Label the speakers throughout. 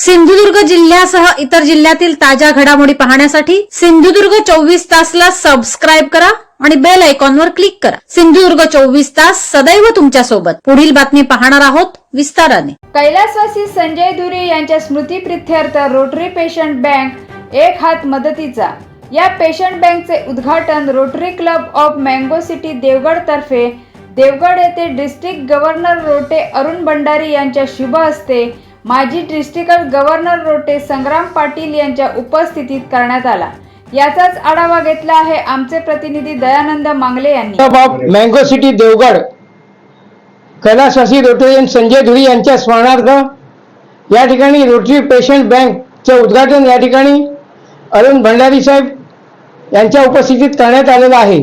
Speaker 1: सिंधुदुर्ग जिल्ह्यासह इतर जिल्ह्यातील ताज्या घडामोडी पाहण्यासाठी सिंधुदुर्ग चोवीस तासला सबस्क्राईब करा आणि बेल आयकॉनवर क्लिक करा. सिंधुदुर्ग चोवीस तास सदैव तुमच्यासोबत पुढील बातमी पाहणार आहोत विस्ताराने.
Speaker 2: कैलासवासी संजय धुरे यांच्या स्मृतीप्रित्यर्थ रोटरी पेशंट बँक एक हात मदतीचा. या पेशंट बँकचे उद्घाटन Rotary club of mango city Devgad तर्फे. देवगड येथे डिस्ट्रिक्ट गव्हर्नर रोटे अरुण भंडारी यांच्या शुभ हस्ते माजी डिस्ट्रिक्ट गव्हर्नर रोटे संग्राम पाटील यांच्या उपस्थितीत करण्यात आला. याचाच आढावा घेतला आहे आमचे प्रतिनिधी दयानंद मांगले यांनी.
Speaker 3: ऑफ मँगो सिटी देवगड कैलासवासी रोटेरियन संजय धुरी यांच्या स्मरणार्थ या ठिकाणी रोटरी पेशंट बँकचं उद्घाटन या ठिकाणी अरुण भंडारी साहेब यांच्या उपस्थितीत करण्यात आलेलं आहे.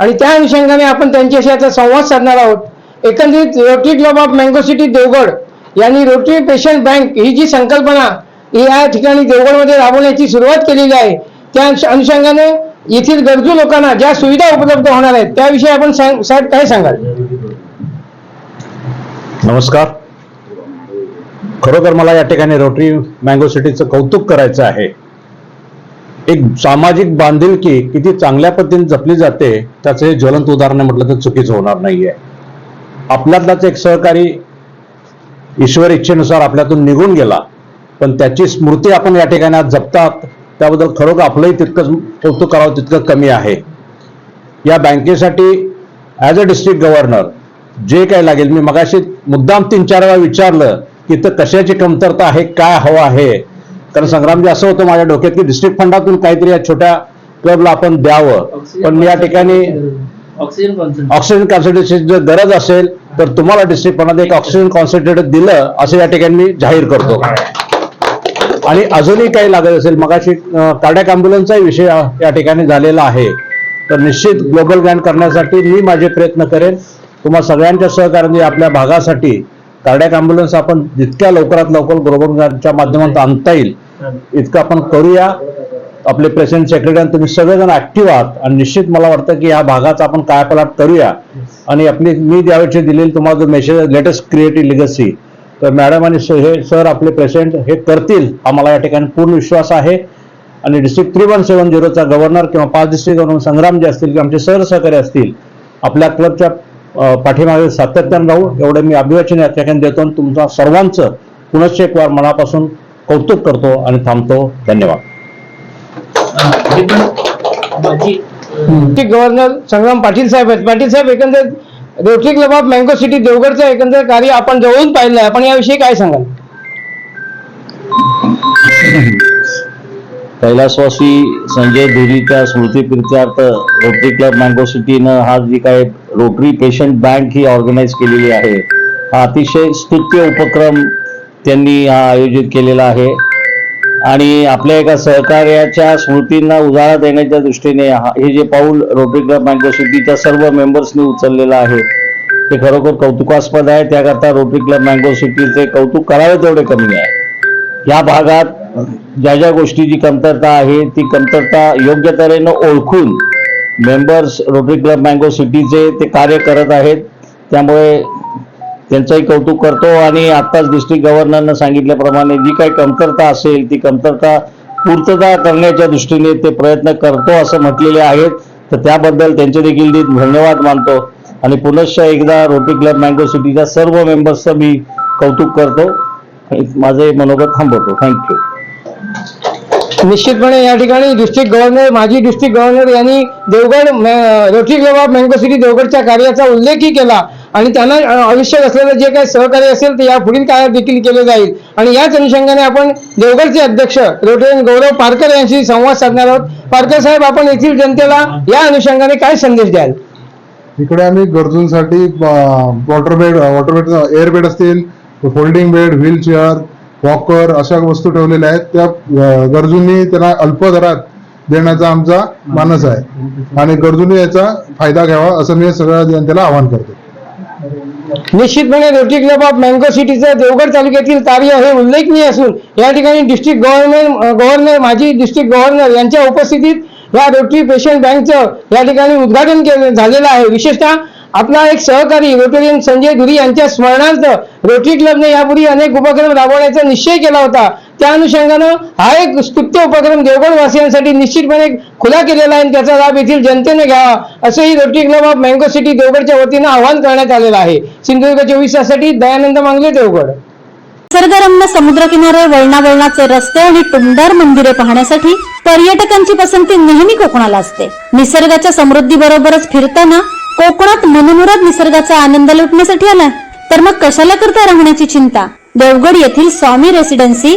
Speaker 3: आणि त्या अनुषंगाने आपण त्यांच्याशी आता संवाद साधणार आहोत. एकंदरीत Rotary Club of Mango City Devgad यांनी रोटरी पेशंट बँक ही जी संकल्पना या ठिकाणी देवगडमध्ये राबवण्याची सुरुवात केलेली आहे त्या अनुषंगाने येथील गरजू लोकांना ज्या सुविधा उपलब्ध होणार आहेत त्याविषयी आपण साहेब काय सांगाल?
Speaker 4: नमस्कार. खरोखर मला या ठिकाणी रोटरी मँगो सिटीचं कौतुक करायचं आहे. एक सामाजिक बांधिलकी किती चांगल्या पद्धतीने जपली जाते त्याचं हे ज्वलंत उदाहरण म्हटलं तर चुकीचं होणार नाहीये. आपल्यातलाच एक सहकारी ईश्वर इच्छेनुसार आपल्यातून निघून गेला. पण त्याची स्मृती आपण या ठिकाणी आज जपतात. त्याबद्दल खरोखर आपलंही तितकंच कौतुक करावं तितकं कमी आहे. या बँकेसाठी ॲज अ डिस्ट्रिक्ट गव्हर्नर जे काही लागेल मी मगाशी मुद्दाम तीन चार वेळा विचारलं की इथं कशाची कमतरता आहे काय हवं आहे? कारण संग्रामजी असं होतं माझ्या डोक्यात की डिस्ट्रिक्ट फंडातून काहीतरी या छोट्या क्लबला आपण द्यावं. पण मी या ठिकाणी
Speaker 5: ऑक्सिजन
Speaker 4: कॉन्सन्ट्रेशनची जर गरज असेल तर तुम्हाला डिस्ट्रिक्टमध्ये एक ऑक्सिजन कॉन्सन्ट्रेटर दिलं असं या ठिकाणी मी जाहीर करतो. आणि अजूनही काही लागत असेल मगाशी कार्डॅक अँब्युलन्सचाही विषय या ठिकाणी झालेला आहे. तर निश्चित ग्लोबल ग्रँड करण्यासाठी मी माझे प्रयत्न करेन. तुम्हा सगळ्यांच्या सहकार्याने आपल्या भागासाठी कार्डॅक अँब्युलन्स आपण जितक्या लवकरात लवकर ग्लोबल ग्रँडच्या माध्यमातून आणता येईल इतकं आपण करूया. आपले प्रेसिडेंट सेक्रेटरी तुम्ही सगळेजण ऍक्टिव्ह आहात. आणि निश्चित मला वाटतं की या भागाचा आपण कायापालट करूया. आणि आपली मी त्यावेळी दिलेली तुम्हाला जो मेसेज लेटेस्ट क्रिएटिव्ह लिगसी तर मॅडम आणि हे सर आपले प्रेसिडेंट हे करतील हा मला या ठिकाणी पूर्ण विश्वास आहे. आणि डिस्ट्रिक्ट थ्री वन सेवन झिरोचा गव्हर्नर किंवा पाच डिस्ट्रिक्ट गव्हर्नर संग्राम जे असतील किंवा आमचे सर सहकारी असतील आपल्या क्लबच्या पाठीमागे सातत्यानं राहू एवढं मी अभिवाचन या ठिकाणी देतो आणि तुमचा सर्वांचं पुनश्च एक वार मनापासून कौतुक करतो आणि थांबतो. धन्यवाद.
Speaker 5: हे
Speaker 3: गव्हर्नर संग्राम पाटील साहेब आहेत. पाटील साहेब एकंदर Rotary Club of Mango City देवगडचं एकंदर कार्य आपण जवळून पाहिलं आहे. आपण याविषयी काय सांगाल?
Speaker 6: कैलासवासी संजय धुरीच्या स्मृतीप्रित्यार्थ रोटरी क्लब मँगो सिटीनं हा जी काय रोटरी पेशंट बँक ही ऑर्गनाईज केलेली आहे हा अतिशय स्तुत्य उपक्रम त्यांनी हा आयोजित केलेला आहे. आणि आपल्या एका सहकार्याच्या स्मृतींना उजाळा देण्याच्या दृष्टीने हा- हे जे पाऊल रोटरी क्लब मँगोसिटीच्या सर्व मेंबर्सनी उचललेलं आहे ते खरोखर कौतुकास्पद आहे. त्याकरता रोटरी क्लब मँगो सिटीचे कौतुक करावे तेवढे कमी आहे. या भागात ज्या ज्या गोष्टीची कमतरता आहे ती कमतरता योग्य तऱ्हेनं ओळखून मेंबर्स रोटरी क्लब मँगो सिटीचे ते कार्य करत आहेत. त्यामुळे त्यांचंही कौतुक करतो आणि आत्ताच डिस्ट्रिक्ट गव्हर्नरनं सांगितल्याप्रमाणे जी काही कमतरता असेल ती कमतरता पूर्तता करण्याच्या दृष्टीने ते प्रयत्न करतो असं म्हटलेले आहेत. तर त्याबद्दल त्यांचे देखील मी धन्यवाद मानतो. आणि पुनश्च एकदा रोटरी क्लब मँगो सिटीच्या सर्व मेंबर्सचं मी कौतुक करतो. माझे मनोगत थांबवतो. थँक्यू
Speaker 3: निश्चितपणे या ठिकाणी डिस्ट्रिक्ट गव्हर्नर माजी डिस्ट्रिक्ट गव्हर्नर यांनी Devgad Rotary Club of Mango City देवगडच्या कार्याचा उल्लेखही केला. आणि त्यांना आवश्यक असलेलं जे काही सहकार्य असेल ते या पुढील काळात देखील केले जाईल. आणि याच अनुषंगाने आपण देवगडचे अध्यक्ष रोटरीयन गौरव पारकर यांशी संवाद साधणार आहोत. पारकर साहेब आपण येथील जनतेला या अनुषंगाने काय संदेश द्याल?
Speaker 7: इकडे आम्ही गरजूंसाठी water bed water bed air bed असतील फोल्डिंग बेड व्हीलचेअर वॉकर अशा वस्तू ठेवलेल्या आहेत. त्या गरजूंनी त्यांना अल्प दरात देण्याचा आमचा मानस आहे. आणि गरजूंनी याचा फायदा घ्यावा असं मी सगळ्या जनतेला आवाहन करतो.
Speaker 3: निश्चितपणे रोटरी क्लब ऑफ मँगो सिटीचं देवगड तालुक्यातील कार्य हे उल्लेखनीय असून या ठिकाणी डिस्ट्रिक्ट गव्हर्नर गव्हर्नर माजी डिस्ट्रिक्ट गव्हर्नर यांच्या उपस्थितीत या रोटरी पेशंट बँकचं या ठिकाणी उद्घाटन केलं झालेलं आहे. विशेषतः आपला एक सहकारी रोटरियन संजय धुरी यांच्या स्मरणार्थ रोटरी क्लबने यापूर्वी अनेक उपक्रम राबवण्याचा निश्चय केला होता. त्या अनुषंगानं हा एक स्तुत्य उपक्रम देवगडवासियांसाठी निश्चितपणे खुला केलेला आहे आणि त्याचा लाभ येथील जनतेने घ्यावा असंही Rotary Club of Mango City देवगडच्या वतीनं आवाहन करण्यात आलेलं आहे. सिंधुदुर्ग चोवीस तासाठी दयानंद मांगले देवगड.
Speaker 1: निसर्गरम्य समुद्रकिनारे वळणावळणाचे रस्ते आणि टुमदार मंदिरे पाहण्यासाठी पर्यटकांची पसंती नेहमी कोकणाला असते. निसर्गाच्या समृद्धी बरोबरच फिरताना कोकणात मनमुराद निसर्गाचा आनंद लुटण्यासाठी आलाय. तर मग कशाला करता राहण्याची चिंता? देवगड येथील Swami residency